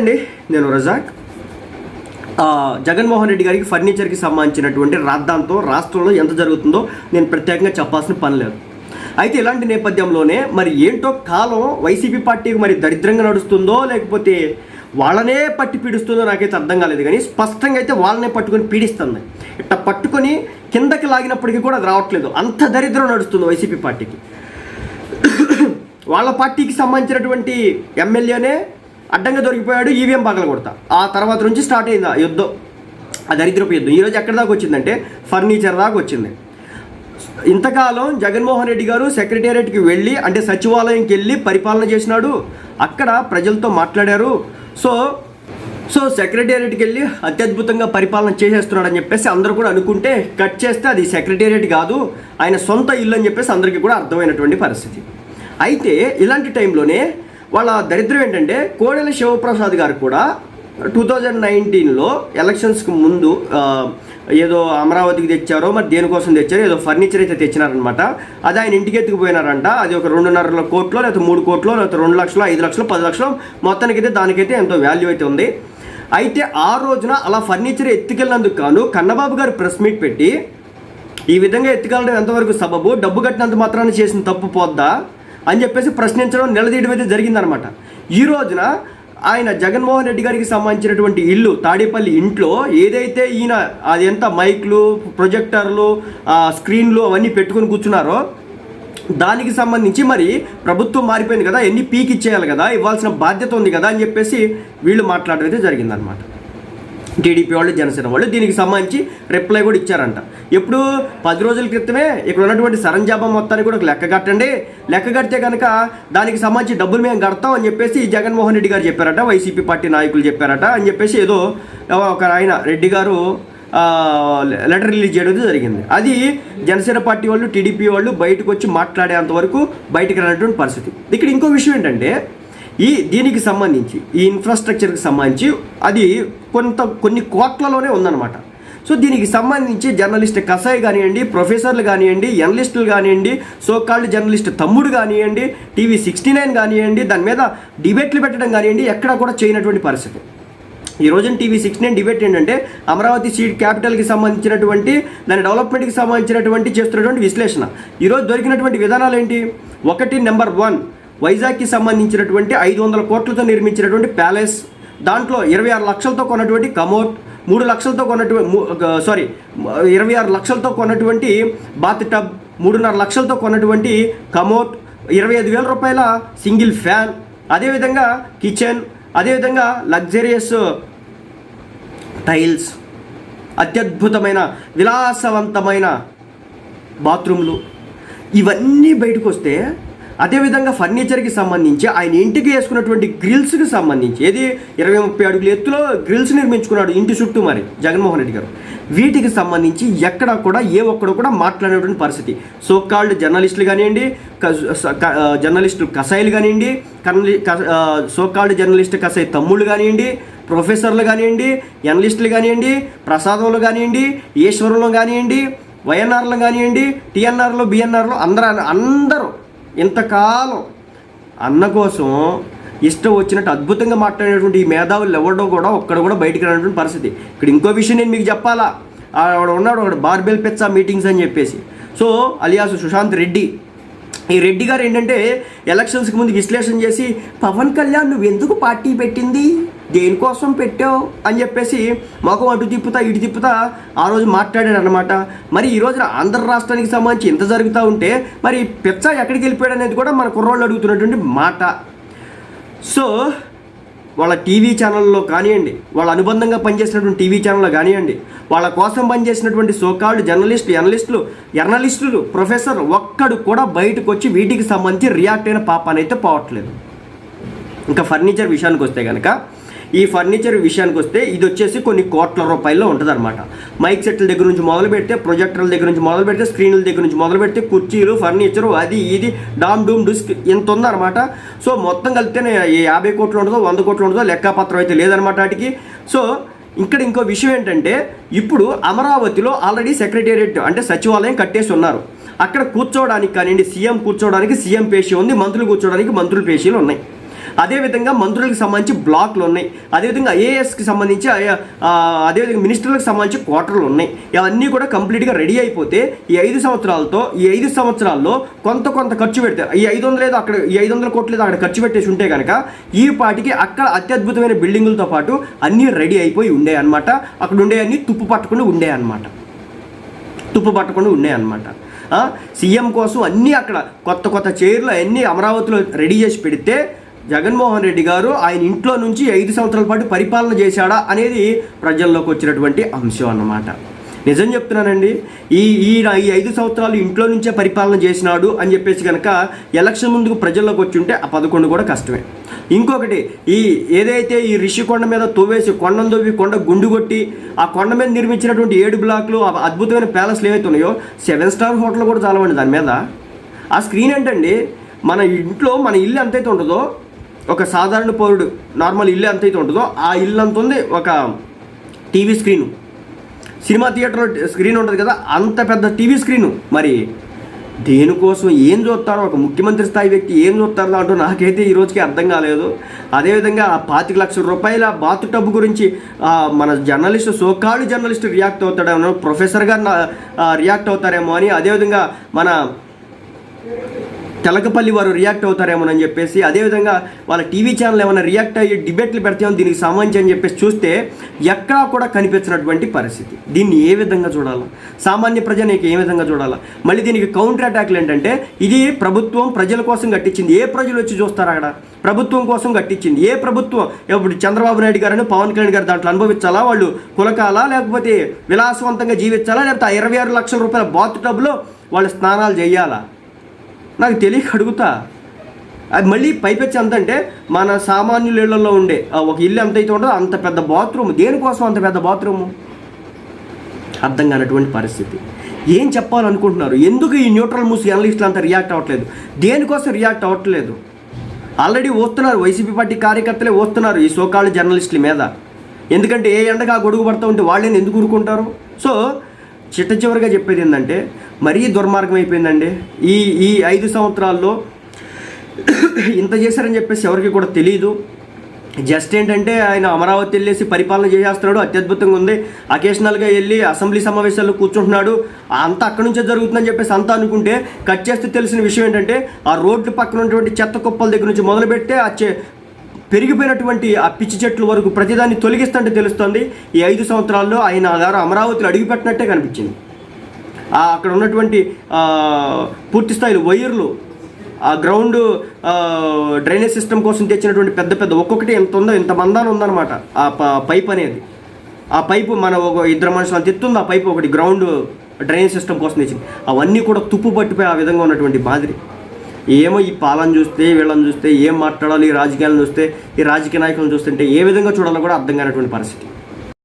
అండి నేను రజాక్. జగన్మోహన్ రెడ్డి గారికి ఫర్నిచర్కి సంబంధించినటువంటి రాద్ధాంతం రాష్ట్రంలో ఎంత జరుగుతుందో నేను ప్రత్యేకంగా చెప్పాల్సిన పని లేదు. అయితే ఇలాంటి నేపథ్యంలోనే మరి ఏంటో కాలం వైసీపీ పార్టీకి మరి దరిద్రంగా నడుస్తుందో లేకపోతే వాళ్ళనే పట్టి పీడిస్తుందో నాకైతే అర్థం కాలేదు కానీ స్పష్టంగా అయితే వాళ్ళనే పట్టుకొని పీడిస్తుంది. ఇట్లా పట్టుకొని కిందకి లాగినప్పటికీ కూడా అది రావట్లేదు. అంత దరిద్రం నడుస్తుంది వైసీపీ పార్టీకి. వాళ్ళ పార్టీకి సంబంధించినటువంటి ఎమ్మెల్యేనే అడ్డంగా దొరికిపోయాడు ఈవీఎం పగల కొడతా. ఆ తర్వాత నుంచి స్టార్ట్ అయింది ఆ యుద్ధం. ఆ దరిద్రపు యుద్ధం. ఈరోజు ఎక్కడి దాకా వచ్చిందంటే ఫర్నిచర్ దాకా వచ్చింది. ఇంతకాలం జగన్మోహన్ రెడ్డి గారు సెక్రటేరియట్కి వెళ్ళి అంటే సచివాలయంకి వెళ్ళి పరిపాలన చేసినాడు. అక్కడ ప్రజలతో మాట్లాడారు. సో సో సెక్రటేరియట్కి వెళ్ళి అత్యద్భుతంగా పరిపాలన చేసేస్తున్నాడని చెప్పేసి అందరూ కూడా అనుకుంటే కట్ చేస్తే అది సెక్రటేరియట్ కాదు ఆయన సొంత ఇల్లు అని చెప్పేసి అందరికీ కూడా అర్థమైనటువంటి పరిస్థితి. అయితే ఇలాంటి టైంలోనే వాళ్ళ దరిద్రం ఏంటంటే కోడెల శివప్రసాద్ గారు కూడా టూ థౌజండ్ నైన్టీన్లో ఎలక్షన్స్కి ముందు ఏదో అమరావతికి తెచ్చారో మరి దేనికోసం తెచ్చారో ఏదో ఫర్నిచర్ అయితే తెచ్చినారనమాట అది ఆయన ఇంటికి ఎత్తుకుపోయినారంట. అది ఒక రెండున్నర కోట్లో లేకపోతే మూడు కోట్లో లేకపోతే రెండు లక్షలు ఐదు లక్షలు పది లక్షలు మొత్తానికైతే దానికైతే ఎంతో వాల్యూ అయితే ఉంది. అయితే ఆ రోజున అలా ఫర్నిచర్ ఎత్తుకెళ్ళినందుకు కాను కన్నబాబు గారు ప్రెస్ మీట్ పెట్టి ఈ విధంగా ఎత్తుకెళ్ళడం ఎంతవరకు సబబు? డబ్బు కట్టినంత మాత్రాన్ని చేసిన తప్పు పోద్దా? అని చెప్పేసి ప్రశ్నించడం నిలదీయడం అయితే జరిగిందనమాట. ఈ రోజున ఆయన జగన్మోహన్ రెడ్డి గారికి సంబంధించినటువంటి ఇల్లు తాడేపల్లి ఇంట్లో ఏదైతే ఈయన అది మైక్లు ప్రొజెక్టర్లు స్క్రీన్లు అవన్నీ పెట్టుకుని కూర్చున్నారో దానికి సంబంధించి మరి ప్రభుత్వం మారిపోయింది కదా ఎన్ని పీక్ ఇచ్చేయాలి కదా ఇవ్వాల్సిన బాధ్యత ఉంది కదా అని చెప్పేసి వీళ్ళు మాట్లాడడం అయితే జరిగిందనమాట. టీడీపీ వాళ్ళు జనసేన వాళ్ళు దీనికి సంబంధించి రిప్లై కూడా ఇచ్చారంట. ఎప్పుడు పది రోజుల క్రితమే ఇక్కడ ఉన్నటువంటి సరంజాబం మొత్తాన్ని కూడా ఒక లెక్క కట్టండి. లెక్క కడితే కనుక దానికి సంబంధించి డబ్బులు మేము కడతాం అని చెప్పేసి జగన్మోహన్ రెడ్డి గారు చెప్పారట వైసీపీ పార్టీ నాయకులు చెప్పారట అని చెప్పేసి ఏదో ఒక ఆయన రెడ్డి గారు లెటర్ రిలీజ్ చేయడం జరిగింది. అది జనసేన పార్టీ వాళ్ళు టీడీపీ వాళ్ళు బయటకు వచ్చి మాట్లాడేంత వరకు బయటకు రానటువంటి పరిస్థితి. ఇక్కడ ఇంకో విషయం ఏంటంటే ఈ దీనికి సంబంధించి ఈ ఇన్ఫ్రాస్ట్రక్చర్కి సంబంధించి అది కొంత కొన్ని కోట్లలోనే ఉందన్నమాట. సో దీనికి సంబంధించి జర్నలిస్ట్ కసాయి కానివ్వండి ప్రొఫెసర్లు కానివ్వండి ఎనలిస్టులు కానివ్వండి సో కాల్డ్ జర్నలిస్ట్ తమ్ముడు కానివ్వండి టీవీ సిక్స్టీ నైన్ కానివ్వండి దాని మీద డిబేట్లు పెట్టడం కానివ్వండి ఎక్కడ కూడా చేయనటువంటి పరిస్థితి. ఈ రోజున టీవీ సిక్స్ నైన్ డిబేట్ ఏంటంటే అమరావతి సీట్ క్యాపిటల్కి సంబంధించినటువంటి దాని డెవలప్మెంట్కి సంబంధించినటువంటి చేస్తున్నటువంటి విశ్లేషణ. ఈరోజు దొరికినటువంటి విధానాలు ఏంటి ఒకటి నెంబర్ వన్ వైజాగ్కి సంబంధించినటువంటి ఐదు వందల కోట్లతో నిర్మించినటువంటి ప్యాలెస్ దాంట్లో ఇరవై ఆరు లక్షలతో కొన్నటువంటి కమోట్ మూడు లక్షలతో కొన్నటువంటి సారీ ఇరవై ఆరు లక్షలతో కొన్నటువంటి బాత్ టబ్ మూడున్నర లక్షలతో కొన్నటువంటి కమోట్ ఇరవై ఐదు వేల రూపాయల సింగిల్ ఫ్యాన్ అదేవిధంగా కిచెన్ అదేవిధంగా లగ్జరియస్ టైల్స్ అత్యద్భుతమైన విలాసవంతమైన బాత్రూమ్లు. ఇవన్నీ బయటకు వస్తే అదేవిధంగా ఫర్నిచర్కి సంబంధించి ఆయన ఇంటికి వేసుకున్నటువంటి గ్రిల్స్కి సంబంధించి ఏది ఇరవై ముప్పై అడుగుల ఎత్తులో గ్రిల్స్ నిర్మించుకున్నాడు ఇంటి చుట్టూ మరి జగన్మోహన్ రెడ్డి గారు. వీటికి సంబంధించి ఎక్కడ కూడా ఏ ఒక్కడు కూడా మాట్లాడేటువంటి పరిస్థితి. సో కాల్డ్ జర్నలిస్టులు కానివ్వండి జర్నలిస్టులు కసాయిలు కానివ్వండి కర్నలి సో కాల్డ్ జర్నలిస్ట్ కసాయి తమ్ముళ్ళు కానివ్వండి ప్రొఫెసర్లు కానివ్వండి ఎనలిస్టులు కానివ్వండి ప్రసాదంలో కానివ్వండి ఈశ్వరంలో కానివ్వండి వైఎన్ఆర్లో కానివ్వండి టీఎన్ఆర్లో బిఎన్ఆర్లో అందరూ అందరూ ఇంతకాలం అన్న కోసం ఇష్టం వచ్చినట్టు అద్భుతంగా మాట్లాడేటువంటి ఈ మేధావులు ఎవడో కూడా ఒక్కడ కూడా బయటికి రానటువంటి పరిస్థితి. ఇక్కడ ఇంకో విషయం నేను మీకు చెప్పాలా? ఆవిడ ఉన్నాడు ఒకడు బార్బెల్ పెచ్చా మీటింగ్స్ అని చెప్పేసి. So alias Sushant Reddy. ఈ రెడ్డి గారు ఏంటంటే ఎలక్షన్స్కి ముందు విశ్లేషణ చేసి పవన్ కళ్యాణ్ నువ్వు ఎందుకు పార్టీ పెట్టింది? దేనికోసం పెట్టావు అని చెప్పేసి మాకు అటు తిప్పుతా ఇటు తిప్పుతా ఆ రోజు మాట్లాడాడు అనమాట మరి ఈ రోజున ఆంధ్ర రాష్ట్రానికి సంబంధించి ఎంత జరుగుతూ ఉంటే మరి పెచ్చ ఎక్కడికి వెళ్ళిపోయాడు అనేది కూడా మన కుర్రోళ్ళు అడుగుతున్నటువంటి మాట. సో వాళ్ళ టీవీ ఛానల్లో కానివ్వండి వాళ్ళ అనుబంధంగా పనిచేసినటువంటి టీవీ ఛానల్లో కానివ్వండి వాళ్ళ కోసం పనిచేసినటువంటి సోకాల్డ్ జర్నలిస్టులు ఎనలిస్టులు ఎర్నలిస్టులు ప్రొఫెసర్ ఒక్కడు కూడా బయటకు వచ్చి వీటికి సంబంధించి రియాక్ట్ అయిన పాపానైతే పోవట్లేదు. ఇంకా ఫర్నిచర్ విషయానికి వస్తే కనుక ఈ ఫర్నిచర్ విషయానికి వస్తే ఇది వచ్చేసి కొన్ని కోట్ల రూపాయల్లో ఉంటుంది అనమాట మైక్ సెట్ల దగ్గర నుంచి మొదలు పెడితే ప్రొజెక్టర్ల దగ్గర నుంచి మొదలు పెడితే స్క్రీన్ల దగ్గర నుంచి మొదలు పెడితే కుర్చీలు ఫర్నిచర్ అది ఇది డామ్ డూమ్ డిస్క్ ఇంత ఉందన్నమాట. సో మొత్తం కలిపితే యాభై కోట్లు ఉంటుందో వంద కోట్లు ఉంటుందో లెక్కపత్రం అయితే లేదనమాట వాటికి. సో ఇక్కడ ఇంకో విషయం ఏంటంటే ఇప్పుడు అమరావతిలో ఆల్రెడీ సెక్రటేరియట్ అంటే సచివాలయం కట్టేసి ఉన్నారు. అక్కడ కూర్చోవడానికి కానివ్వండి సీఎం కూర్చోవడానికి సీఎం పేషీ ఉంది మంత్రులు కూర్చోవడానికి మంత్రులు పేషీలు ఉన్నాయి. అదేవిధంగా మంత్రులకు సంబంధించి బ్లాక్లు ఉన్నాయి. అదేవిధంగా ఐఏఎస్కి సంబంధించి అదేవిధంగా మినిస్టర్లకు సంబంధించి క్వార్టర్లు ఉన్నాయి. ఇవన్నీ కూడా కంప్లీట్గా రెడీ అయిపోతే ఈ ఐదు సంవత్సరాలతో ఈ ఐదు సంవత్సరాల్లో కొంత కొంత ఖర్చు పెడితే ఈ ఐదు వందలు ఏదో అక్కడ ఈ ఐదు వందల కోట్లు ఏదో అక్కడ ఖర్చు పెట్టేసి ఉంటే కనుక ఈ పాటికి అక్కడ అత్యద్భుతమైన బిల్డింగులతో పాటు అన్నీ రెడీ అయిపోయి ఉండే అనమాట అక్కడ ఉండే అన్నీ తుప్పు పట్టకుండా ఉండే అనమాట తుప్పు పట్టకుండా ఉండే అనమాట సీఎం కోసం అన్నీ అక్కడ కొత్త కొత్త చైర్లు అన్నీ అమరావతిలో రెడీ చేసి పెడితే జగన్మోహన్ రెడ్డి గారు ఆయన ఇంట్లో నుంచి ఐదు సంవత్సరాల పాటు పరిపాలన చేశాడా అనేది ప్రజల్లోకి వచ్చినటువంటి అంశం అన్నమాట. నిజం చెప్తున్నానండి ఈ ఈ ఈ ఐదు సంవత్సరాలు ఇంట్లో నుంచే పరిపాలన చేసినాడు అని చెప్పేసి కనుక ఎలక్షన్ ముందుకు ప్రజల్లోకి వచ్చి ఉంటే ఆ పదకొండు కూడా కష్టమే. ఇంకొకటి ఈ ఏదైతే ఈ రిషికొండ మీద తోవేసి కొండను తవ్వి కొండ గుండు కొట్టి ఆ కొండ మీద నిర్మించినటువంటి ఏడు బ్లాక్లు ఆ అద్భుతమైన ప్యాలెస్లు ఏవైతే ఉన్నాయో సెవెన్ స్టార్ హోటల్ కూడా చాలవండి దాని మీద. ఆ స్క్రీన్ ఏంటండి మన ఇంట్లో మన ఇల్లు ఎంతైతే ఉంటుందో ఒక సాధారణ పౌరుడు నార్మల్ ఇల్లు ఎంతైతే ఉంటుందో ఆ ఇల్లు అంత ఉంది ఒక టీవీ స్క్రీను. సినిమా థియేటర్లో స్క్రీన్ ఉంటుంది కదా అంత పెద్ద టీవీ స్క్రీను. మరి దేనికోసం ఏం చూస్తారో ఒక ముఖ్యమంత్రి స్థాయి వ్యక్తి ఏం చూస్తారో అంటూ నాకైతే ఈ రోజుకి అర్థం కాలేదు. అదేవిధంగా ఆ పాతిక లక్షల రూపాయల బాతు టబ్బు గురించి మన జర్నలిస్ట్ సోకాళ్ళు జర్నలిస్ట్ రియాక్ట్ అవుతాడేమో ప్రొఫెసర్ గారు రియాక్ట్ అవుతారేమో అని అదేవిధంగా మన తెలకపల్లి వారు రియాక్ట్ అవుతారేమోనని చెప్పేసి అదేవిధంగా వాళ్ళ టీవీ ఛానల్ ఏమైనా రియాక్ట్ అయ్యి డిబేట్లు పెడతామో దీనికి సంబంధించి అని చెప్పేసి చూస్తే ఎక్కడా కూడా కనిపించినటువంటి పరిస్థితి. దీన్ని ఏ విధంగా చూడాలా? సామాన్య ప్రజనికి ఏ విధంగా చూడాలా? మళ్ళీ దీనికి కౌంటర్ అటాక్లు ఏంటంటే ఇది ప్రభుత్వం ప్రజల కోసం కట్టించింది ఏ ప్రజలు వచ్చి చూస్తారు అక్కడ? ప్రభుత్వం కోసం కట్టించింది ఏ ప్రభుత్వం? ఇప్పుడు చంద్రబాబు నాయుడు గారని పవన్ కళ్యాణ్ గారు దాంట్లో అనుభవించాలా వాళ్ళు? కులకాలా? లేకపోతే విలాసవంతంగా జీవించాలా? లేకపోతే ఇరవై ఆరు లక్షల రూపాయల బాత్ టబ్లో వాళ్ళు స్నానాలు చేయాలా? నాకు తెలియక అడుగుతా. అది మళ్ళీ పైపెచ్చి ఎంత అంటే మన సామాన్యులలో ఉండే ఆ ఒక ఇల్లు ఎంత అయితే ఉంటుందో అంత పెద్ద బాత్రూమ్. దేనికోసం అంత పెద్ద బాత్రూము? అర్థం కానటువంటి పరిస్థితి. ఏం చెప్పాలనుకుంటున్నారు? ఎందుకు ఈ న్యూట్రల్ మూసి అనలిస్టులు అంతా రియాక్ట్ అవ్వట్లేదు? దేనికోసం రియాక్ట్ అవ్వట్లేదు? ఆల్రెడీ వస్తున్నారు వైసీపీ పార్టీ కార్యకర్తలే వస్తున్నారు ఈ సోకాళ్ళు జర్నలిస్టుల మీద. ఎందుకంటే ఏ ఎండగా గొడుగు పడుతూ ఉంటే వాళ్ళని ఎందుకు ఊరుకుంటారు? సో చిట్ట చివరిగా చెప్పేది ఏంటంటే మరీ దుర్మార్గం అయిపోయిందండి. ఈ ఈ ఐదు సంవత్సరాల్లో ఇంత చేశారని చెప్పేసి ఎవరికి కూడా తెలియదు జస్ట్ ఏంటంటే ఆయన అమరావతి వెళ్ళేసి పరిపాలన చేసేస్తున్నాడు అత్యద్భుతంగా ఉంది. అకేషనల్గా వెళ్ళి అసెంబ్లీ సమావేశాల్లో కూర్చుంటున్నాడు. అంతా అక్కడి నుంచే జరుగుతుందని చెప్పేసి అంతా అనుకుంటే కట్ చేస్తే తెలిసిన విషయం ఏంటంటే ఆ రోడ్డు పక్కన ఉన్నటువంటి చెత్త కుప్పల దగ్గర నుంచి మొదలుపెడితే ఆ చె పెరిగిపోయినటువంటి ఆ పిచ్చి చెట్లు వరకు ప్రతిదాన్ని తొలగిస్తుంటే తెలుస్తుంది. ఈ ఐదు సంవత్సరాల్లో ఆయన గారు అమరావతిలో అడుగుపెట్టినట్టే కనిపించింది. అక్కడ ఉన్నటువంటి పూర్తి స్థాయిలో వైర్లు ఆ గ్రౌండ్ డ్రైనేజ్ సిస్టమ్ కోసం తెచ్చినటువంటి పెద్ద పెద్ద ఒక్కొక్కటి ఎంత ఉందో ఇంత మందాన ఉందన్నమాట ఆ పైప్ అనేది. ఆ పైపు మన ఒక ఇద్దరు మనుషులు అంత ఎత్తుంది ఆ పైపు ఒకటి గ్రౌండ్ డ్రైనేజ్ సిస్టమ్ కోసం తెచ్చింది. అవన్నీ కూడా తుప్పు పట్టిపోయి ఆ విధంగా ఉన్నటువంటి మాదిరి. ఏమో ఈ పాలన చూస్తే వీళ్ళని చూస్తే ఏం మాట్లాడాలి ఈ రాజకీయాలను చూస్తే ఈ రాజకీయ నాయకులను చూస్తుంటే ఏ విధంగా చూడాలో కూడా అర్థం కానటువంటి పరిస్థితి.